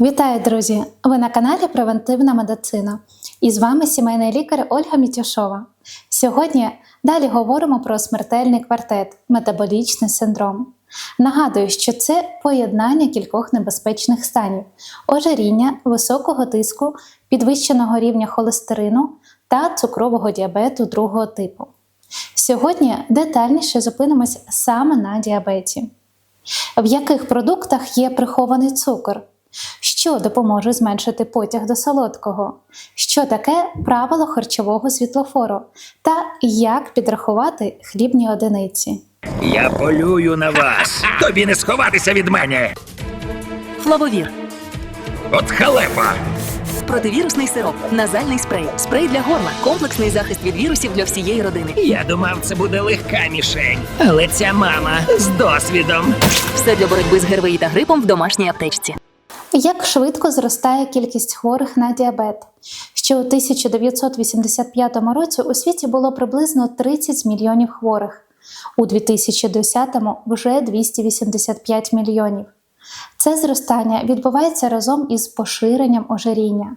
Вітаю, друзі! Ви на каналі Превентивна медицина. І з вами сімейний лікар Ольга Мітюшова. Сьогодні далі говоримо про смертельний квартет метаболічний синдром. Нагадую, що це поєднання кількох небезпечних станів: ожиріння, високого тиску, підвищеного рівня холестерину та цукрового діабету другого типу. Сьогодні детальніше зупинимось саме на діабеті. В яких продуктах є прихований цукор? Що допоможе зменшити потяг до солодкого? Що таке правило харчового світлофору? Та як підрахувати хлібні одиниці? Я полюю на вас. Тобі не сховатися від мене. Флавовір. От халепа. Противірусний сироп. Назальний спрей. Спрей для горла. Комплексний захист від вірусів для всієї родини. Я думав, це буде легка мішень. Але ця мама з досвідом. Все для боротьби з ГРВІ та грипом в домашній аптечці. Як швидко зростає кількість хворих на діабет? Ще у 1985 році у світі було приблизно 30 мільйонів хворих, у 2010 вже 285 мільйонів. Це зростання відбувається разом із поширенням ожиріння.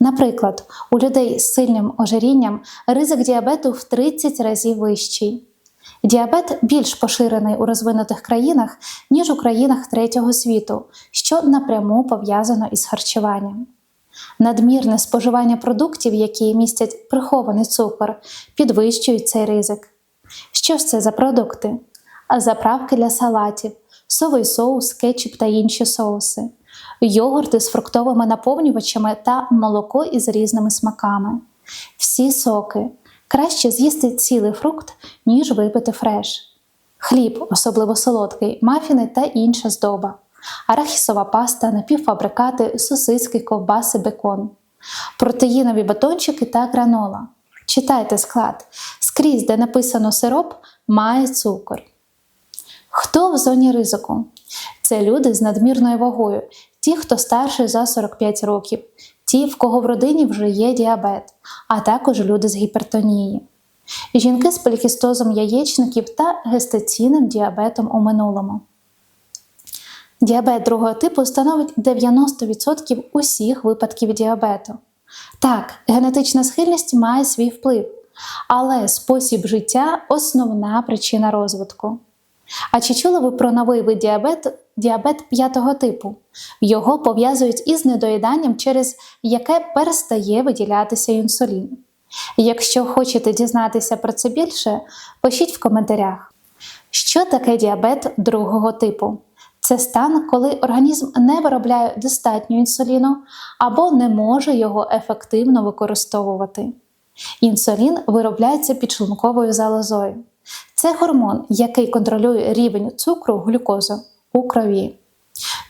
Наприклад, у людей з сильним ожирінням ризик діабету в 30 разів вищий. Діабет більш поширений у розвинутих країнах, ніж у країнах третього світу, що напряму пов'язано із харчуванням. Надмірне споживання продуктів, які містять прихований цукор, підвищують цей ризик. Що ж це за продукти? Заправки для салатів, совий соус, кетчуп та інші соуси, йогурти з фруктовими наповнювачами та молоко із різними смаками, всі соки. Краще з'їсти цілий фрукт, ніж випити фреш. Хліб, особливо солодкий, мафіни та інша здоба, арахісова паста, напівфабрикати, сосиски, ковбаси, бекон, протеїнові батончики та гранола. Читайте склад. Скрізь, де написано сироп, має цукор. Хто в зоні ризику? Це люди з надмірною вагою, ті, хто старший за 45 років, ті, в кого в родині вже є діабет, а також люди з гіпертонією. Жінки з полікістозом яєчників та гестаційним діабетом у минулому. Діабет другого типу становить 90% усіх випадків діабету. Так, генетична схильність має свій вплив, але спосіб життя основна причина розвитку. А чи чули ви про новий вид діабету, діабет п'ятого типу? Його пов'язують із недоїданням, через яке перестає виділятися інсулін. Якщо хочете дізнатися про це більше, пишіть в коментарях. Що таке діабет другого типу? Це стан, коли організм не виробляє достатньо інсуліну або не може його ефективно використовувати. Інсулін виробляється підшлунковою залозою. Це гормон, який контролює рівень цукру глюкозу у крові.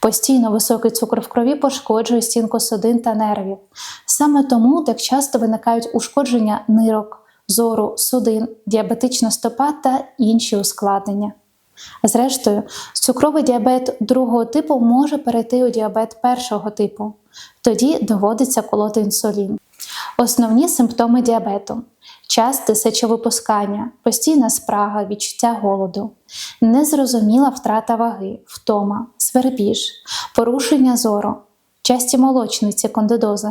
Постійно високий цукор в крові пошкоджує стінку судин та нервів. Саме тому так часто виникають ушкодження нирок, зору, судин, діабетична стопа та інші ускладнення. Зрештою, цукровий діабет другого типу може перейти у діабет першого типу, тоді доводиться колоти інсулін. Основні симптоми діабету часте сечовипускання, постійна спрага, відчуття голоду, незрозуміла втрата ваги, втома, свербіж, порушення зору, часті молочниці, кондидози,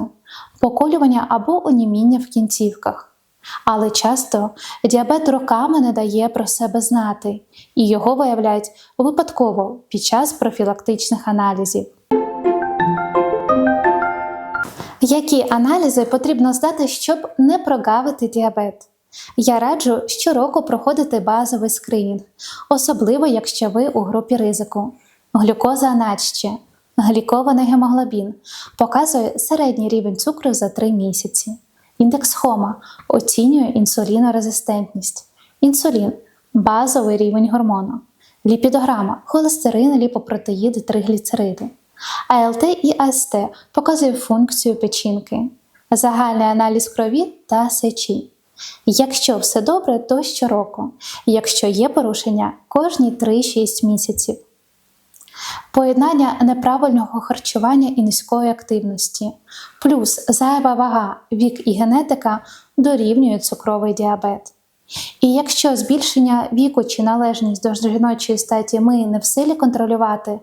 поколювання або оніміння в кінцівках. Але часто діабет роками не дає про себе знати, і його виявляють випадково під час профілактичних аналізів. Які аналізи потрібно здати, щоб не прогавити діабет? Я раджу щороку проходити базовий скринінг, особливо якщо ви у групі ризику. Глюкоза наче, глікований гемоглобін показує середній рівень цукру за 3 місяці. Індекс Хома оцінює інсулінорезистентність. Інсулін базовий рівень гормону. Ліпідограма холестерин, ліпопротеїди, тригліцериди. АЛТ і АСТ показує функцію печінки, загальний аналіз крові та сечі. Якщо все добре, то щороку. Якщо є порушення, кожні 3-6 місяців. Поєднання неправильного харчування і низької активності, плюс зайва вага, вік і генетика дорівнюють цукровий діабет. І якщо збільшення віку чи належність до жіночої статі ми не в силі контролювати,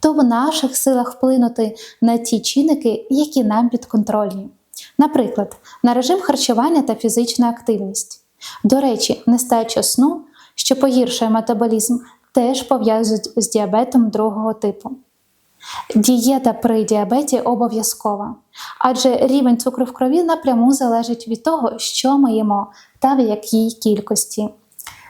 то в наших силах вплинути на ті чинники, які нам підконтрольні. Наприклад, на режим харчування та фізична активність. До речі, нестача сну, що погіршує метаболізм, теж пов'язують з діабетом другого типу. Дієта при діабеті обов'язкова, адже рівень цукру в крові напряму залежить від того, що ми їмо та в якій кількості.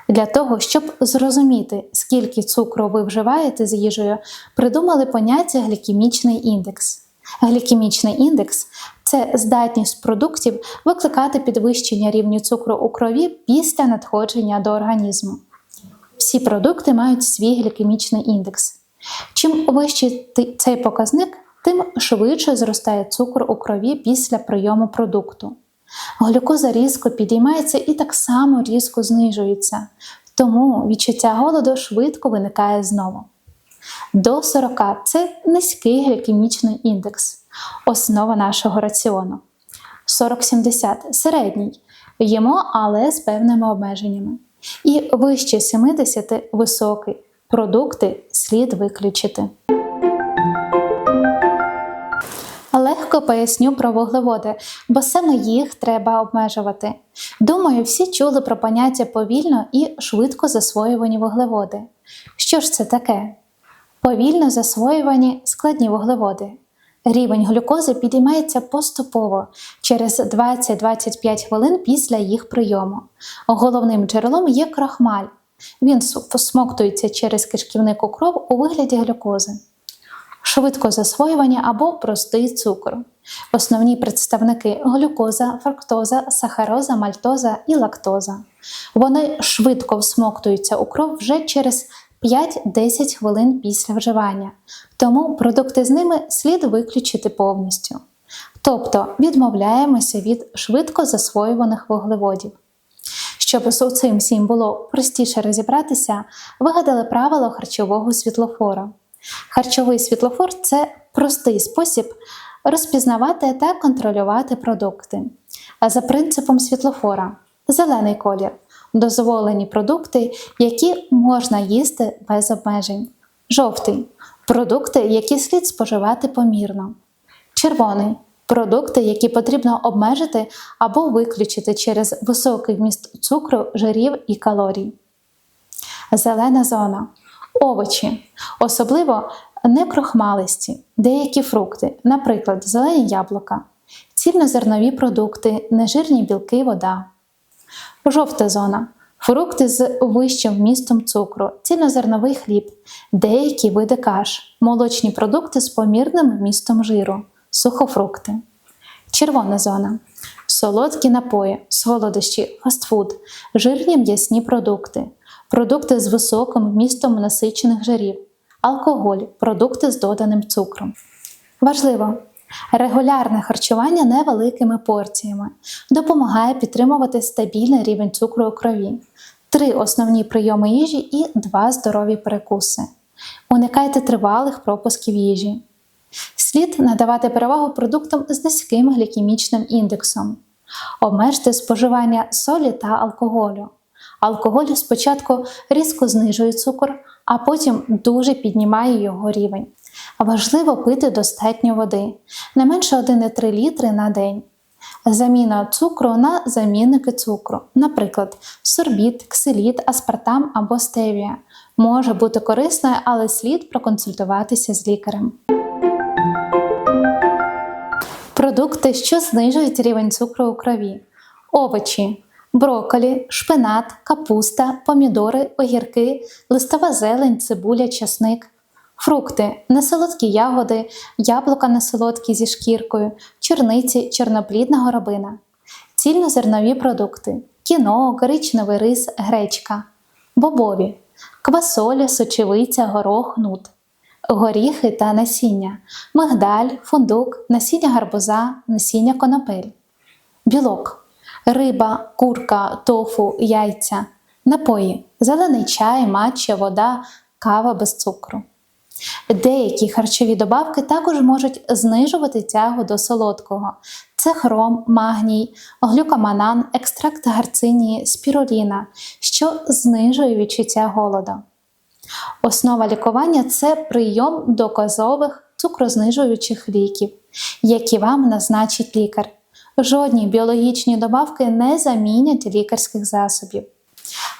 Для того, щоб зрозуміти, скільки цукру ви вживаєте з їжею, придумали поняття глікемічний індекс. Глікемічний індекс це здатність продуктів викликати підвищення рівню цукру у крові після надходження до організму. Всі продукти мають свій глікемічний індекс. Чим вищий цей показник, тим швидше зростає цукор у крові після прийому продукту. Глюкоза різко підіймається і так само різко знижується, тому відчуття голоду швидко виникає знову. До 40 це низький глікемічний індекс, основа нашого раціону. 40-70 середній. Їмо, але з певними обмеженнями. І вище 70 високий. Продукти слід виключити. Легко поясню про вуглеводи, бо саме їх треба обмежувати. Думаю, всі чули про поняття повільно і швидко засвоювані вуглеводи. Що ж це таке? Повільно засвоювані складні вуглеводи. Рівень глюкози підіймається поступово через 20-25 хвилин після їх прийому. Головним джерелом є крахмаль. Він всмоктується через кишківник у кров у вигляді глюкози. Швидко засвоювання або простий цукор. Основні представники глюкоза, фруктоза, сахароза, мальтоза і лактоза. Вони швидко всмоктуються у кров вже через 5-10 хвилин після вживання, тому продукти з ними слід виключити повністю. Тобто відмовляємося від швидко засвоюваних вуглеводів. Щоб з цим всім було простіше розібратися, вигадали правило харчового світлофора. Харчовий світлофор це простий спосіб розпізнавати та контролювати продукти. А за принципом світлофора зелений колір дозволені продукти, які можна їсти без обмежень. Жовтий продукти, які слід споживати помірно. Червоний продукти, які потрібно обмежити або виключити через високий вміст цукру, жирів і калорій. Зелена зона. Овочі, особливо некрохмалисті, деякі фрукти, наприклад, зелені яблука, цільнозернові продукти, нежирні білки, вода. Жовта зона. Фрукти з вищим вмістом цукру, цільнозерновий хліб, деякі види каш, молочні продукти з помірним вмістом жиру, сухофрукти. Червона зона солодкі напої, солодощі, фастфуд, жирні м'ясні продукти, продукти з високим вмістом насичених жирів, алкоголь, продукти з доданим цукром. Важливо! Регулярне харчування невеликими порціями допомагає підтримувати стабільний рівень цукру у крові, три основні прийоми їжі і два здорові перекуси. Уникайте тривалих пропусків їжі. Слід надавати перевагу продуктам з низьким глікемічним індексом. Обмежте споживання солі та алкоголю. Алкоголь спочатку різко знижує цукор, а потім дуже піднімає його рівень. Важливо пити достатньо води, не менше 1,3 літри на день. Заміна цукру на замінники цукру, наприклад, сорбіт, ксиліт, аспартам або стевія, може бути корисною, але слід проконсультуватися з лікарем. Продукти, що знижують рівень цукру у крові: овочі, брокколі, шпинат, капуста, помідори, огірки, листова зелень, цибуля, часник. Фрукти, несолодкі ягоди, яблука несолодкі зі шкіркою, чорниці, чорноплідна горобина, цільнозернові продукти, кіно, коричневий рис, гречка, бобові, квасоля, сочевиця, горох, нут, горіхи та насіння, мигдаль, фундук, насіння гарбуза, насіння конопель, білок, риба, курка, тофу, яйця, напої, зелений чай, матча, вода, кава без цукру. Деякі харчові добавки також можуть знижувати тягу до солодкого. це хром, магній, глюкоманан, екстракт гарцинії, спіруліна, що знижує відчуття голоду. Основа лікування це прийом доказових цукрознижуючих ліків, які вам назначить лікар. Жодні біологічні добавки не замінять лікарських засобів.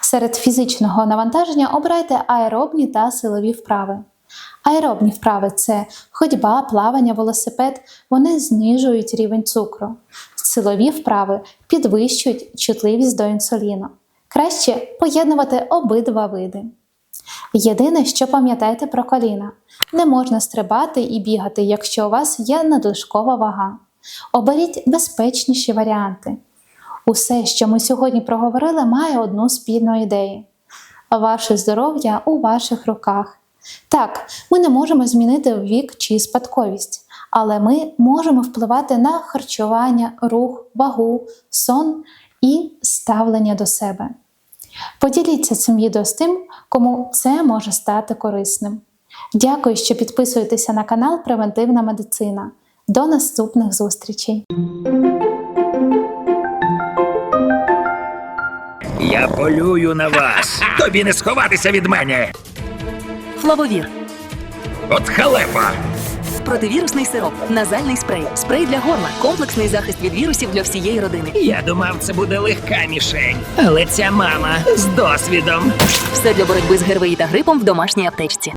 Серед фізичного навантаження обирайте аеробні та силові вправи. Аеробні вправи це ходьба, плавання, велосипед, вони знижують рівень цукру. Силові вправи підвищують чутливість до інсуліну. Краще поєднувати обидва види. Єдине, що пам'ятайте про коліна: не можна стрибати і бігати, якщо у вас є надлишкова вага. Оберіть безпечніші варіанти. Усе, що ми сьогодні проговорили, має одну спільну ідею. Ваше здоров'я у ваших руках. Так, ми не можемо змінити вік чи спадковість, але ми можемо впливати на харчування, рух, вагу, сон і ставлення до себе. Поділіться цим відео з тим, кому це може стати корисним. Дякую, що підписуєтеся на канал Превентивна медицина. До наступних зустрічей! Я полюю на вас. Тобі не сховатися від мене. Флавовір. От халепа. Противірусний сироп. Назальний спрей. Спрей для горла. Комплексний захист від вірусів для всієї родини. Я думав, це буде легка мішень. Але ця мама з досвідом. Все для боротьби з ГРВІ та грипом в домашній аптечці.